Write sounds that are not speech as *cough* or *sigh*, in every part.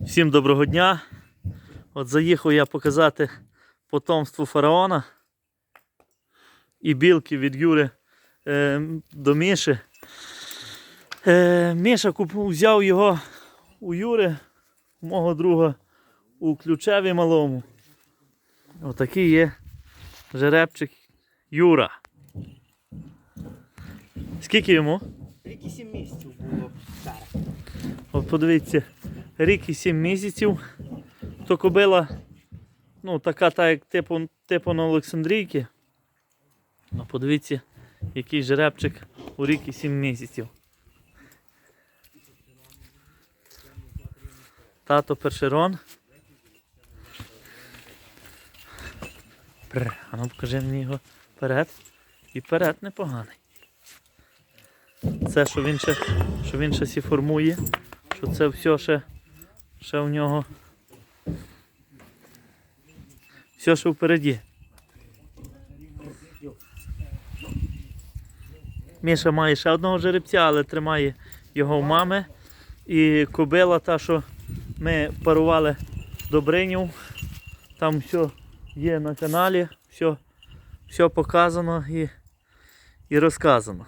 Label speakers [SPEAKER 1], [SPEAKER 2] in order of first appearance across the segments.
[SPEAKER 1] Всім доброго дня. От заїхав я показати потомство фараона і білки від Юри е, до Міші. Е, Міша куп, взяв його у Юри, у мого друга у ключеві малому. Отакий є жеребчик Юра. Скільки йому?
[SPEAKER 2] Рік і сім місяців було.
[SPEAKER 1] От подивіться, рік і сім місяців. То кобила, ну, така, та, як типу, типу на Олександрійки. Ну, подивіться, який жеребчик у рік і сім місяців. Тато першерон. А ну покажи мені його перед. І перед непоганий. Це, що він ще, що він ще сі формує, що це все ще, ще в нього. Все ще впереді. Міша має ще одного жеребця, але тримає його в мами. І кобила та, що ми парували Добринів. Там все є на каналі, все, все показано і, і розказано.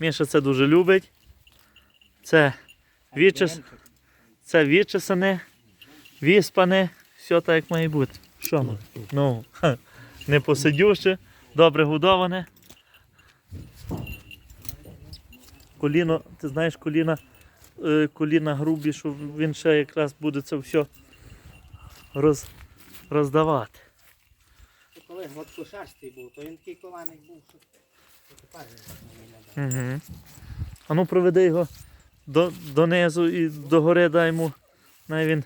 [SPEAKER 1] Міша це дуже любить. Це відчес, це відчесане, віспане, все так як має бути. Що ми? Ну, не посидюще, добре годоване. Коліно, ти знаєш, коліна, е, коліна грубі, що він ще якраз буде це все роз, роздавати.
[SPEAKER 2] Коли гладкошерстий був, то він такий коленик був, що тепер він не.
[SPEAKER 1] Угу. А ну проведи його до, донизу і догори дай йому. Най він.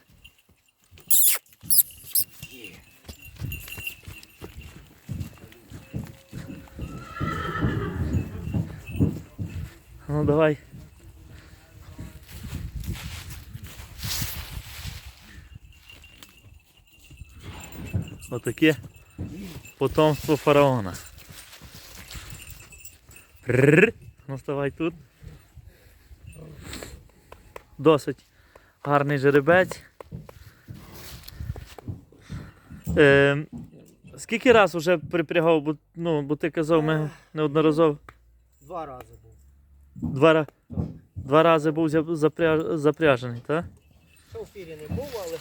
[SPEAKER 1] Ну давай. Отаке потомство фараона. Рррр. Ну вставай тут. Досить гарний жеребець. Е, скільки раз вже припрягав, бо, ну, бо ти казав, ми неодноразово
[SPEAKER 2] Два рази був.
[SPEAKER 1] два, два рази був зя- запря- запряжений, так?
[SPEAKER 2] Ще в фірі не був, але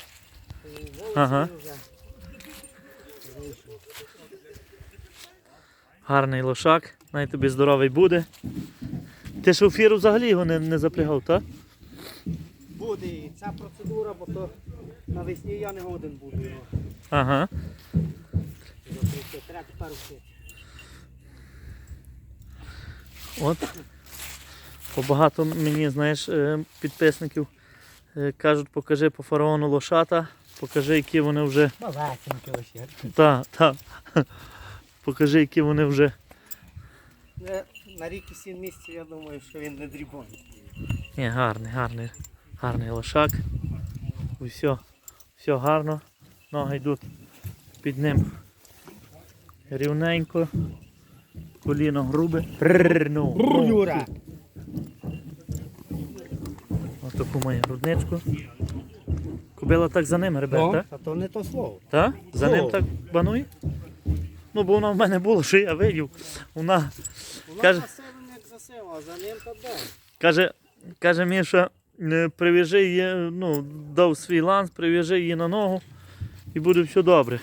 [SPEAKER 1] Ага.
[SPEAKER 2] вже.
[SPEAKER 1] Гарний лошак, най тобі здоровий буде. Ти ж у фіру взагалі його не, не запрягав, так?
[SPEAKER 2] Ця процедура, бо то навесні я не годен буду його.
[SPEAKER 1] Ага.
[SPEAKER 2] Треба тепер вчити.
[SPEAKER 1] От. Побагато мені, знаєш, е, підписників е, кажуть, покажи по фараону лошата, покажи, які вони вже.
[SPEAKER 2] Малесенький ось.
[SPEAKER 1] Та, та. Покажи, які вони вже.
[SPEAKER 2] Е, На рік і сім місяців я думаю, що він не дрібоний.
[SPEAKER 1] Ні, гарний, гарний, гарний лошак. Все, все гарно. Ноги йдуть під ним рівненько. Коліно грубе. Ну, ну.
[SPEAKER 2] Юра!
[SPEAKER 1] Ось таку маю грудничку. Кобила так за ним ребе, так?
[SPEAKER 2] Та то не то слово.
[SPEAKER 1] Так? За
[SPEAKER 2] Ну.
[SPEAKER 1] ним так банує? Ну, бо вона в мене була, що я видів. Вона Каже- каже, каже Міша, «Не прив'яжи її, ну, дав свій ланц, прив'яжи її на ногу і буде все добре.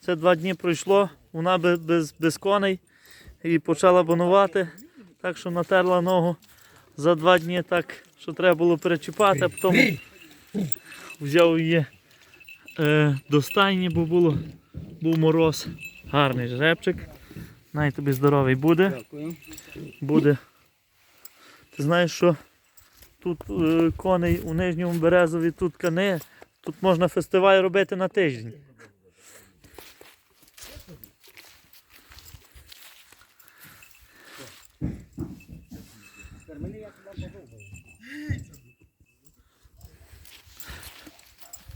[SPEAKER 1] Це два дні пройшло, вона без, без, без коней і почала банувати, так що натерла ногу за два дні так, що треба було перечіпати, а потім взяв її е, до стайні, бо було, був мороз. Гарний жеребчик. Най тобі здоровий буде.
[SPEAKER 2] Дякую.
[SPEAKER 1] буде. Ти знаєш, що тут е, коней у Нижньому Березові тут кани, тут можна фестиваль робити на тиждень.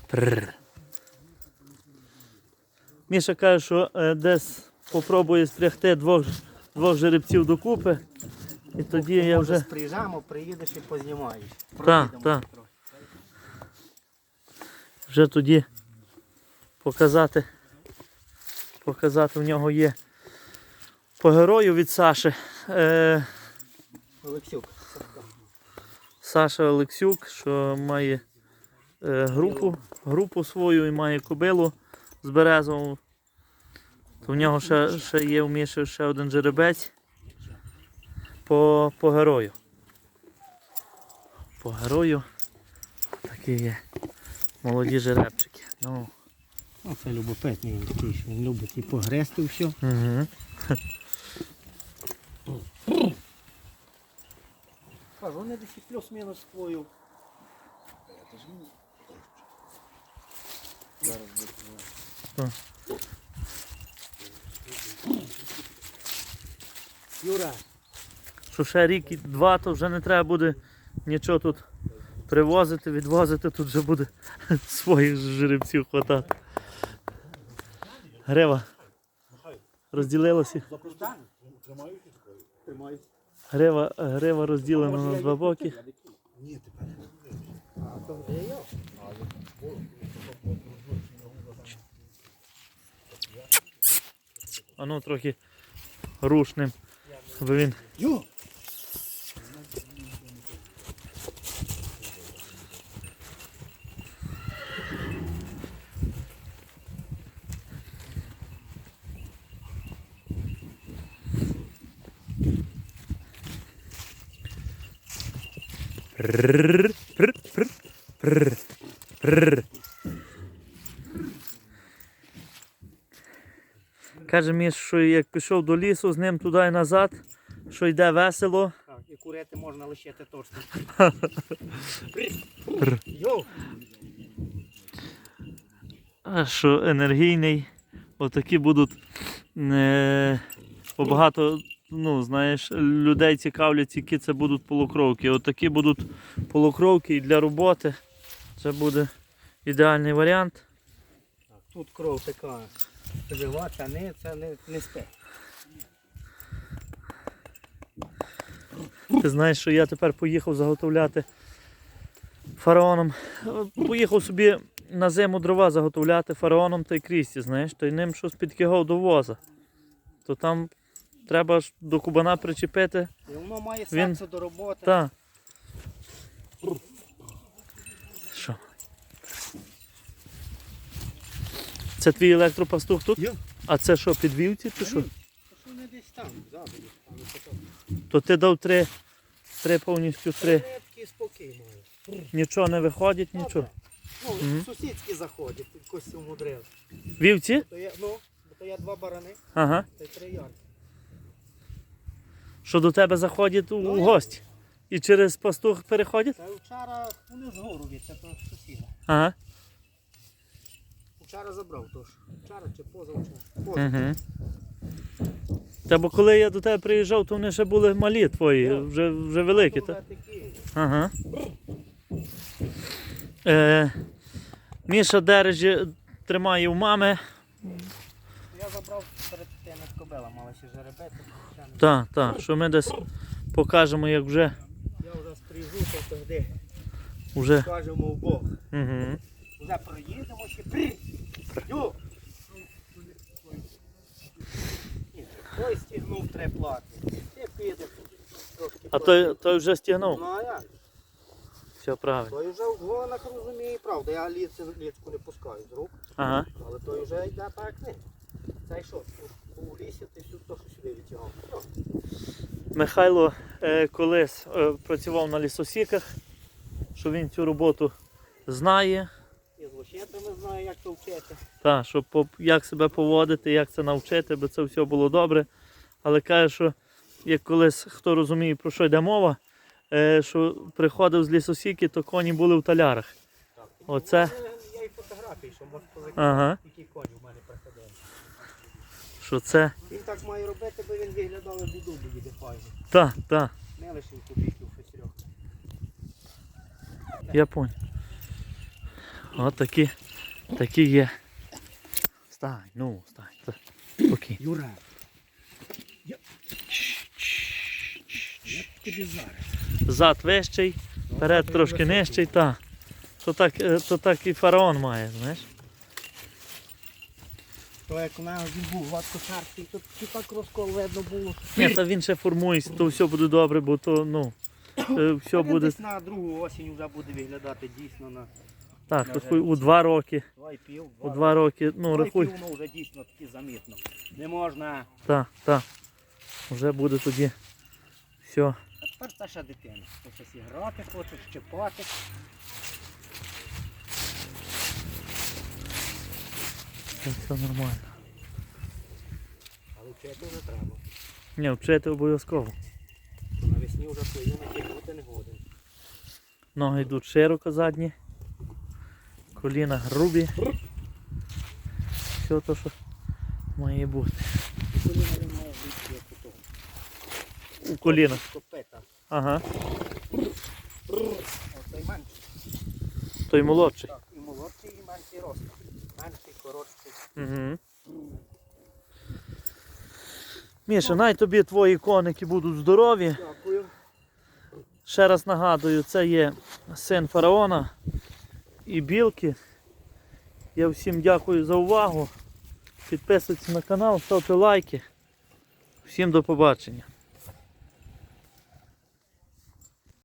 [SPEAKER 1] Прррр. Міша каже, що е, десь попробує спрягти двох, двох жеребців докупи. І тоді я вже.
[SPEAKER 2] приїжджаємо, приїдеш і познімаєш.
[SPEAKER 1] Так, так. вже тоді показати, показати в нього є по герою від Саші. Е,
[SPEAKER 2] Олексюк.
[SPEAKER 1] Саша Олексюк, що має е, групу, групу свою і має кобилу з березову. То в нього ще, ще є в Міші ще один жеребець по, по герою. По герою такі є молоді жеребчики. Ну,
[SPEAKER 2] Ну, це любопитний він такий, що він любить і погрести все.
[SPEAKER 1] угу.
[SPEAKER 2] Кажу, вони десь і плюс-мінус твою. Зараз буде. Юра,
[SPEAKER 1] Що ще рік і два, то вже не треба буде нічого тут привозити, відвозити, тут вже буде *laughs* своїх жеребців хватати. Грива. Розділилася. Грива, грива розділена на два боки.
[SPEAKER 2] а то вже я.
[SPEAKER 1] А ну трохи рушним, аби він.
[SPEAKER 2] Йо!
[SPEAKER 1] Прррр, прррр, прррр, прррр, прррр. Каже мені, що як пішов до лісу з ним туди і назад, що йде весело.
[SPEAKER 2] Так, і курити можна лишити точно. *laughs*
[SPEAKER 1] А що енергійний, отакі будуть е, бо багато, ну, знаєш, людей цікавлять, які це будуть полукровки. Отакі будуть полукровки і для роботи. Це буде ідеальний варіант.
[SPEAKER 2] Так, тут кров така жива, це не, це не, не спе.
[SPEAKER 1] Ти знаєш, що я тепер поїхав заготовляти фараоном. Поїхав собі на зиму дрова заготовляти фараоном та й крісті, знаєш, то й ним щось підкигав до воза. То там треба ж до кубана причепити.
[SPEAKER 2] І воно має
[SPEAKER 1] Він-
[SPEAKER 2] серце до роботи.
[SPEAKER 1] Та. Що? Це твій електропастух тут?
[SPEAKER 2] Йо.
[SPEAKER 1] А це що, підвівці чи що?
[SPEAKER 2] Десь там, ззаду.
[SPEAKER 1] То ти дав три, три повністю три.
[SPEAKER 2] Вони такий спокій має.
[SPEAKER 1] Нічого не виходить, нічого.
[SPEAKER 2] Ну,
[SPEAKER 1] Мгм.
[SPEAKER 2] сусідські заходять, тут якось умудрили.
[SPEAKER 1] Вівці?
[SPEAKER 2] То я, ну, бо то я два барани,
[SPEAKER 1] Ага.
[SPEAKER 2] та й три ярки.
[SPEAKER 1] Що до тебе заходять у
[SPEAKER 2] Ну,
[SPEAKER 1] гості. І через пастух переходять?
[SPEAKER 2] Та вчора вони згору від, це то сусіда.
[SPEAKER 1] Ага.
[SPEAKER 2] Вчора забрав тож. Вчора чи позавчора. Поза.
[SPEAKER 1] Угу. Та бо коли я до тебе приїжджав, то вони ще були малі твої, вже, вже великі, так? Ага. Е, Міша дережі тримає у мами.
[SPEAKER 2] Я забрав перед тими кобилами, але ще жеребети.
[SPEAKER 1] Так, так, що ми десь покажемо, як вже.
[SPEAKER 2] Я вже стрижу, то тоді
[SPEAKER 1] вже
[SPEAKER 2] кажемо в Бог.
[SPEAKER 1] угу.
[SPEAKER 2] Вже проїдемо ще! Ні, Той стігнув три плати. Ти піде трошки.
[SPEAKER 1] А той, той вже стягнув.
[SPEAKER 2] Ну а як?
[SPEAKER 1] Все правильно.
[SPEAKER 2] Той вже в гонах розуміє, правда. Я ліц, ліцку не пускаю з рук,
[SPEAKER 1] Ага.
[SPEAKER 2] але той вже йде так не. Цей що? У, у лісі ти всю то, що сюди відтягав.
[SPEAKER 1] Михайло е, колись е, працював на лісосіках, що він цю роботу знає.
[SPEAKER 2] І з знаю, як то вчити.
[SPEAKER 1] Та, щоб по- як себе поводити, як це навчити, бо це все було добре. Але каже, що як колись хто розуміє, про що йде мова, е, що приходив з лісосіки, то коні були в талярах.
[SPEAKER 2] Так.
[SPEAKER 1] Оце.
[SPEAKER 2] Ну, Я і фотографії, що можеш позакинути,
[SPEAKER 1] Ага.
[SPEAKER 2] які коні в мене.
[SPEAKER 1] Що це?
[SPEAKER 2] Він так має робити, бо він виглядав як дубу їде файно.
[SPEAKER 1] Та, та,
[SPEAKER 2] Не лише кубіків шестерьох.
[SPEAKER 1] я понял. От такі, такі є. Стань, ну, стань. та, Спокій.
[SPEAKER 2] Юра. Я... Я тобі зараз.
[SPEAKER 1] Зад вищий, перед трошки нижчий, та. То так, е, то так і фараон має, знаєш?
[SPEAKER 2] То як він був гладкошерстий, то тільки так розкол видно було.
[SPEAKER 1] Ні, та він ще формується, то все буде добре, бо то, ну, е, все
[SPEAKER 2] Він
[SPEAKER 1] буде
[SPEAKER 2] Десь на другу осінь вже буде виглядати дійсно на
[SPEAKER 1] так, то хуй у два роки.
[SPEAKER 2] два і пів.
[SPEAKER 1] У два роки, ну
[SPEAKER 2] Два і
[SPEAKER 1] рахуй.
[SPEAKER 2] пів воно вже дійсно таки замітно. Не можна.
[SPEAKER 1] Так, так. Вже буде тоді все.
[SPEAKER 2] А тепер це ще дитина. Хоче грати, хоче щепати.
[SPEAKER 1] Все нормально.
[SPEAKER 2] Але вчити вже треба.
[SPEAKER 1] Ні, вчити обов'язково.
[SPEAKER 2] То навесні вже свої на бути не годен.
[SPEAKER 1] Ноги йдуть широко задні. Коліна грубі. Все те, що має бути.
[SPEAKER 2] І коліна не має бути як у того.
[SPEAKER 1] У колінах.
[SPEAKER 2] Копита.
[SPEAKER 1] Ага.
[SPEAKER 2] Оцей менший.
[SPEAKER 1] Той молодший.
[SPEAKER 2] Так, і молодший, і менший рост. Менший, коротший.
[SPEAKER 1] Угу. Міша, най тобі твої коники будуть здорові.
[SPEAKER 2] Дякую.
[SPEAKER 1] Ще раз нагадую, це є син фараона і білки. Я всім дякую за увагу. Підписуйтесь на канал, ставте лайки. Всім до побачення.